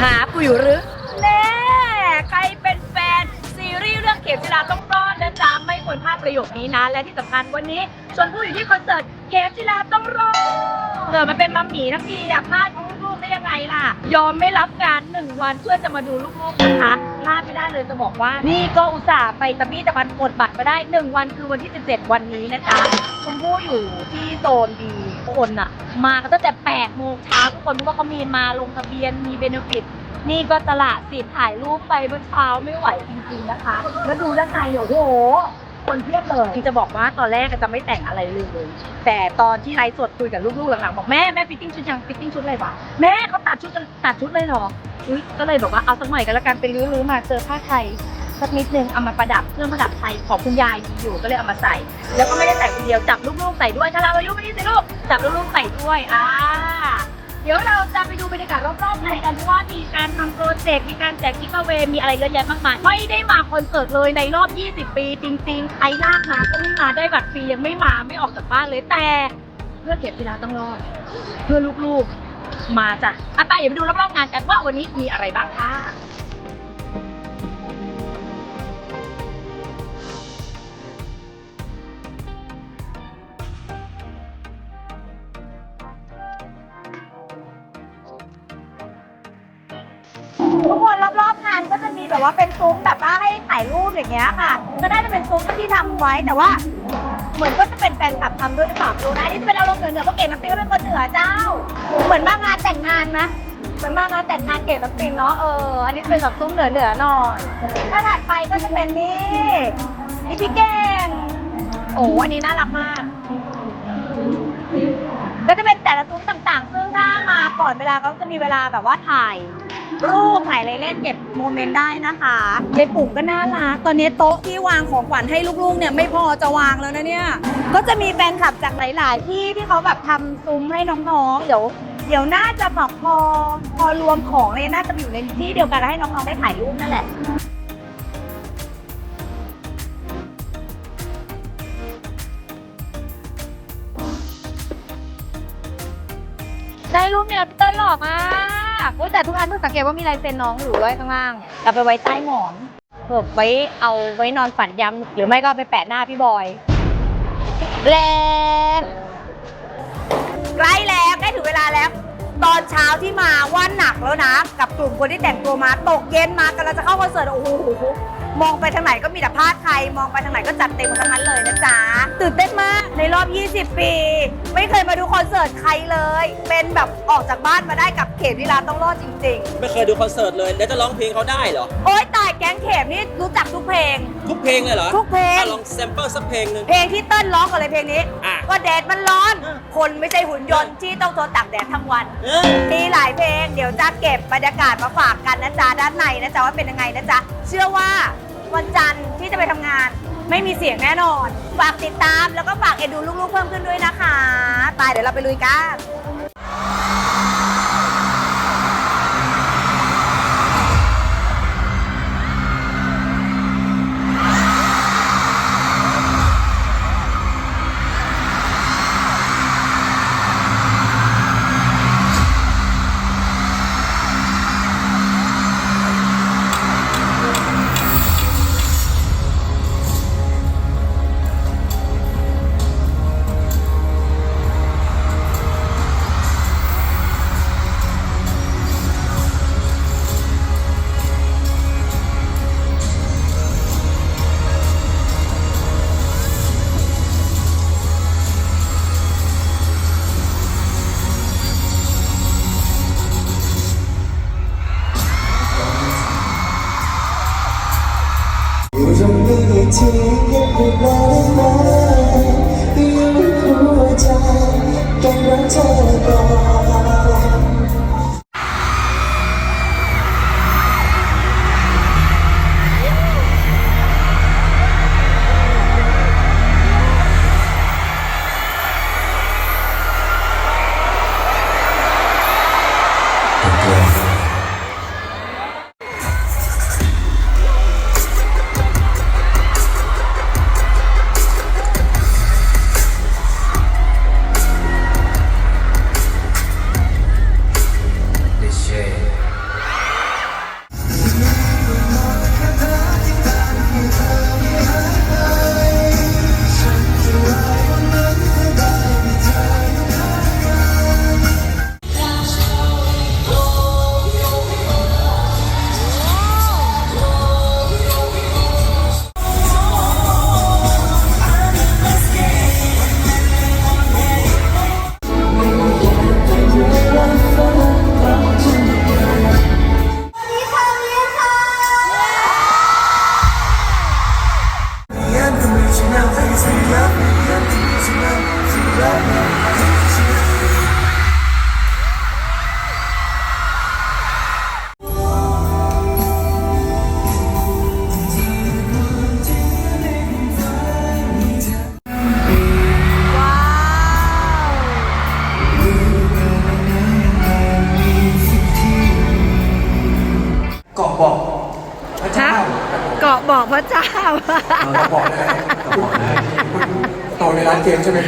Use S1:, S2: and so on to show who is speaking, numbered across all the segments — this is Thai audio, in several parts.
S1: หากูอยู่หรือ แน่ใครเป็นแฟนซีรีส์เรื่องเข็มจิราต้องรอดนะจ๊ะไม่ควรพลาดประโยคนี้นะ และที่สำคัญวันนี้ชวนผู้อยู่ที่คอนเสิร์ตเข็มจิราต้องรอดเกิดมาเป็นมัมหมี่ทั้งทีอยากพลาดลูกๆได้ยังไงล่ะ ยอมไม่รับงานหนึ่งวันเพื่อจะมาดูลูกๆนะคะพลาดไม่ได้เลยจะบอกว่านี่ก็อุตส่าห์ไปตะบี้ตะบันกดบัตรมาได้หนึ่งวันคือวันที่ 17 วันนี้นะจ๊ะชมพู่อยู่ที่โซนดี คนอะมากันตั้งแต่8โมงเช้าทุกคนเพราะว่าเขามีมาลงทะเบียนมีเบนฟิตนี่ก็ตลาดสิถ่ายรูปไปเมื่อเช้าไม่ไหวจริงๆนะคะ แล้วดูด้านในโอ้โหคนเพียบเลยจะบอกว่าตอนแรกจะไม่แต่งอะไรเลย แต่ตอนที่ไลฟ์สดคุยกับลูกๆหลังๆบอกแม่แม่ฟิตติ้งชุดยังฟิตติ้งชุดอะไรวะแม่เขาตัดชุดตัดชุดเลยเหรออุ๊ยก็เลยบอกว่าเอาสักหน่อยก็แล้วกันไปรื้อๆมาเจอผ้าไทย สักนิดนึงเอามาประดับเครื่องประดับไทยของคุณยายมีอยู่ก็เลยเอามาใส่ แล้วก็ไม่ได้ใส่คนเดียวจับลูกๆใส่ด้วยถ้าเราอายุไม่ได้สิลูกจับลูกๆใส่ด้วยอ่าเดี๋ยวเราจะไปดูบรรยากาศรอบๆในกันเพราะว่ามีการทำโปรเจกต์มีการแจกกิฟต์เวมีอะไรเยอะแยะมากมายไม่ได้มาคอนเสิร์ตเลยในรอบ 20 ปี จริงๆใครลากมาก็ไม่มาได้บัตรฟรียังไม่มาไม่ออกจากบ้านเลยแต่เพื่อเก็บเวลาต้องรอดเพื่อลูกๆมาจ้ะอะไปเดี๋ยวไปดูรอบๆงานกันว่าวันนี้มีอะไรบ้างค่ะ ซุ้มแบบว่าให้ถ่ายรูปอย่างเงี้ยค่ะ ก็น่าจะเป็นซุ้มที่ทำไว้แต่ว่า เหมือนก็จะเป็นแฟนคลับทำด้วยหรือเปล่าไม่รู้นะนี่จะเป็นอารมณ์เหนือเหนือๆเพราะเก๋น้ำปิงก็เป็นคนเหนือเจ้า เหมือนมางานแต่งงานไหมเหมือนมางานแต่งงานเก๋น้ำปิงเนาะเอออันนี้เป็นแบบซุ้มเหนือเหนือหน่อยถ้าถัดไปก็จะเป็นนี่นี่พี่เก่งโอ้อันนี้น่ารักมากก็จะเป็นแต่ละซุ้มต่างๆ ซึ่งถ้ามาก่อนเวลาเขาจะมีเวลาแบบว่าถ่าย รูปถ่ายอะไรเล่นเก็บโมเมนต์ได้นะคะยายปุ๋มก็น่ารักตอนนี้โต๊ะที่วางของขวัญให้ลูกๆเนี่ยไม่พอจะวางแล้วนะเนี่ย ก็จะมีแฟนคลับจากหลาย ๆ ที่ที่เขาแบบทำซุ้มให้น้องๆเดี๋ยวเดี๋ยวน่าจะแบบพอพอรวมของเลยน่าจะอยู่ในที่เดียวกันแล้วให้น้องๆได้ถ่ายรูปนั่นแหละได้รูปเนี่ยพี่เต้นหล่อมาก โอ้ยแต่ทุกอันเพิ่งสังเกตว่ามีลายเซ็นน้องอยู่ด้วยข้างล่างเราไปไว้ใต้หมอนเผื่อไว้เอาไว้นอนฝันย้ำหรือไม่ก็เอาไปแปะหน้าพี่บอยแรงใกล้แล้วใกล้ถึงเวลาแล้ว ตอนเช้าที่มาว่าหนักแล้วนะ กับกลุ่มคนที่แต่งตัวมาตกเย็นมากำลังจะเข้าคอนเสิร์ตโอ้โห มองไปทางไหนก็มีแต่พลาดใครมองไปทางไหนก็จัดเต็มทั้งนั้นเลยนะจ๊ะ ตื่นเต้นมากในรอบ 20 ปี ไม่เคยมาดูคอนเสิร์ตใครเลย เป็นแบบออกจากบ้านมาได้กับเขมวิลาต้องรอดจริง
S2: ไม่เคยดูคอนเสิร์ตเลย แล้วจะร้องเพลงเขาได้เหรอ
S1: ๆ โอ๊ยตายแก๊งเขมนี่รู้จักทุกเพลง
S2: ทุกเพลงเลยเหรอ
S1: ทุกเพลง
S2: อะลองแซมเปิลสักเพลงหนึ่ง
S1: เพลงที่เต้นร้องกันเลยเพลงนี้
S2: อะ
S1: ก็แดดมันร้อน
S2: อะ
S1: คนไม่ใช่หุ่นยนต์ที่ต้องทนตากแดดทั้งวัน
S2: เออ
S1: มีหลายเพลง เดี๋ยวจะเก็บบรรยากาศมาฝากกันนะจ๊ะ ด้านในนะจ๊ะว่าเป็นยังไงนะจ๊ะ เชื่อว่าวันจันทร์ที่จะไปทำงาน ไม่มีเสียงแน่นอน ฝากติดตามแล้วก็ฝากเอ็นดูลูกๆเพิ่มขึ้นด้วยนะคะ ตายเดี๋ยวเราไปลุยกัน
S3: เจ้า
S1: เรา
S4: บอกได้เราบอกได้โตในร้านเกมใช่ไหม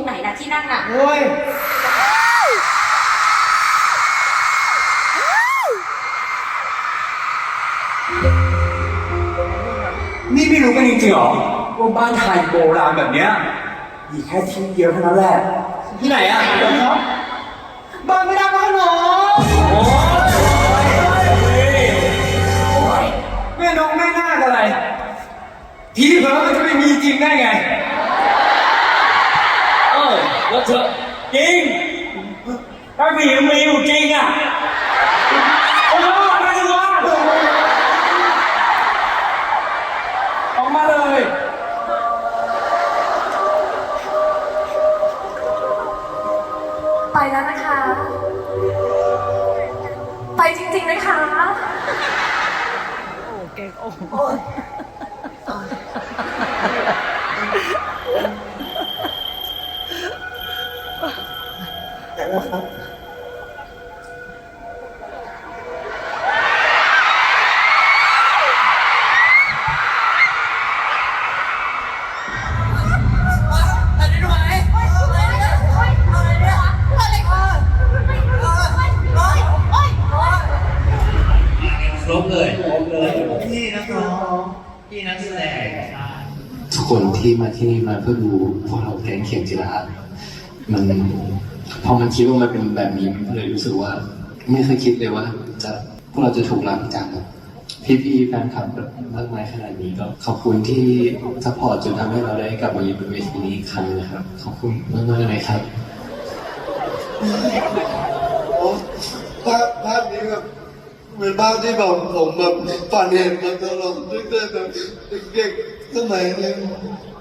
S1: ร
S3: งไห
S5: นนะที่นั่งอะ
S4: โอ้ยนี่ไม่รู้กันจริงๆเหรอว่าบ้านไทยโบราณแบบเนี้ยมีแค่ที่เดียวเท่านั้นแหละ
S2: ที่ไหนอะ
S4: บ้านไม่ได้บ้านหรอแม่น้องแม่นาคอะไรที่เพิ่มมันจะไม่มีจริงได้ไง
S2: เอ อแล้วเธอ
S4: จริงถ้ามีมีอยู่จริงอะโอ้โหมาสิวะออกมาเลย
S5: ไปแล้วนะคะ ไปจริงๆนะคะ
S1: โอ้เก่งโอ้
S6: ทุกคนที่มาที่นี่มาเพื่อดูพวกเราแก๊งเขียนจิระมัน พอมันคิดว่ามันเป็นแบบนี้มันก็เลยรู้สึกว่า ไม่เคยคิดเลยว่า จะพวกเราจะถูกรักจากแบบพี่ๆแฟนคลับมากมายขนาดนี้ก็ขอบคุณที่ซัพพอร์ตจนทำให้เราได้กลับมาอยู่บนเวทีนี้อีกครั้งนะครับ ขอบคุณมากๆเลยครับ
S7: ภาพภาพนี้แบบเป็นภาพที่แบบผมแบบฝันเห็นมาตลอดตั้งแต่แบบเด็กๆสมัยนึง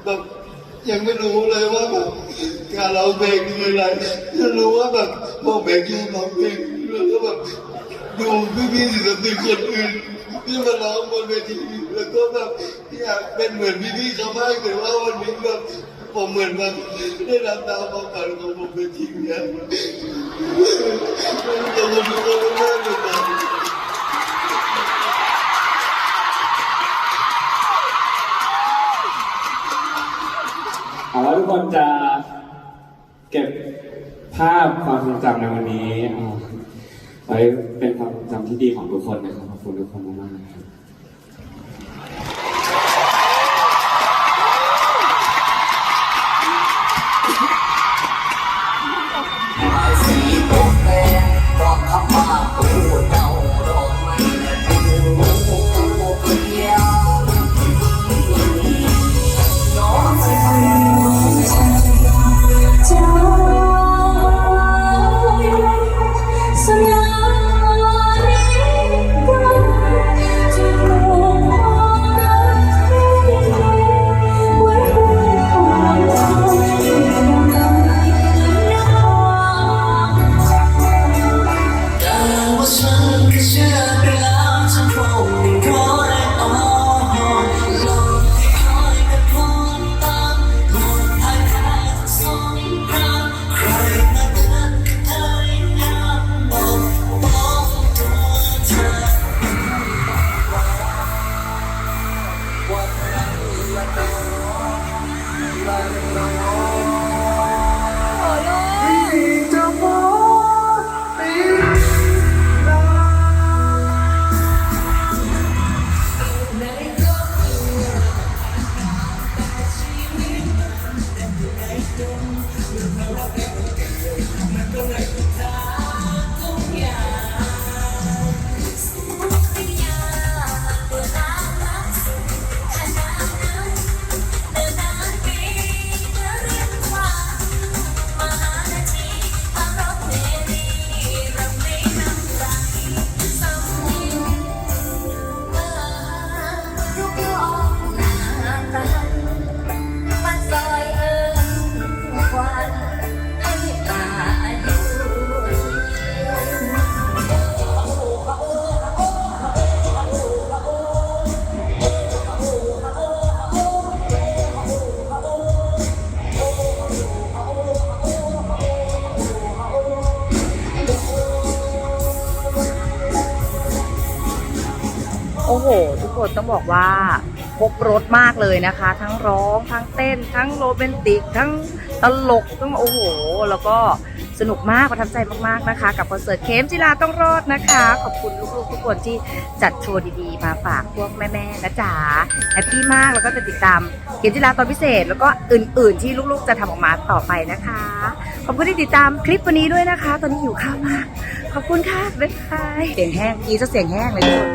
S7: แบบยังไม่รู้เลยว่าแบบ การร้องเพลงคืออะไรจะรู้ว่าแบบพวกเบกกี้ร้องเพลงแล้วก็แบบดูพี่ๆศิลปินคนอื่นที่มาร้องบนเวทีแล้วก็แบบอยากเป็นเหมือนพี่ๆเขาบ้างแต่ว่าวันนี้แบบผมเหมือนแบบได้รับตามความฝันของผมเป็นจริงเนี่ยขอบคุณทุกคนมากเลยครับ
S8: หวังว่าทุกคนจะเก็บ ภาพความทรงจำในวันนี้ไว้เป็นความทรงจำที่ดีของทุกคนนะครับขอบคุณทุกคนมากๆครับ
S9: บอกว่าครบรถมากเลยนะคะ ทั้งร้องทั้งเต้น ทั้งโรแมนติก ทั้งตลกทั้งโอ้โห แล้วก็สนุกมากประทับใจมากๆนะคะ กับคอนเสิร์ตเคมจิลาต้องรอดนะคะ ขอบคุณลูกๆทุกคนที่จัดโชว์ดีๆ มาฝากพวกแม่ๆนะจ๋าแฮปปี้มากแล้วก็จะติดตามเกมจิลาตอนพิเศษ แล้วก็อื่นๆที่ลูกๆจะทำออกมาต่อไปนะคะ ขอบคุณที่ติดตามคลิปวันนี้ด้วยนะคะ ตอนนี้หิวข้าวมาก ขอบคุณค่ะบ๊ายบายเสียงแห้งอีจะเสียงแห้งเลยทุกคน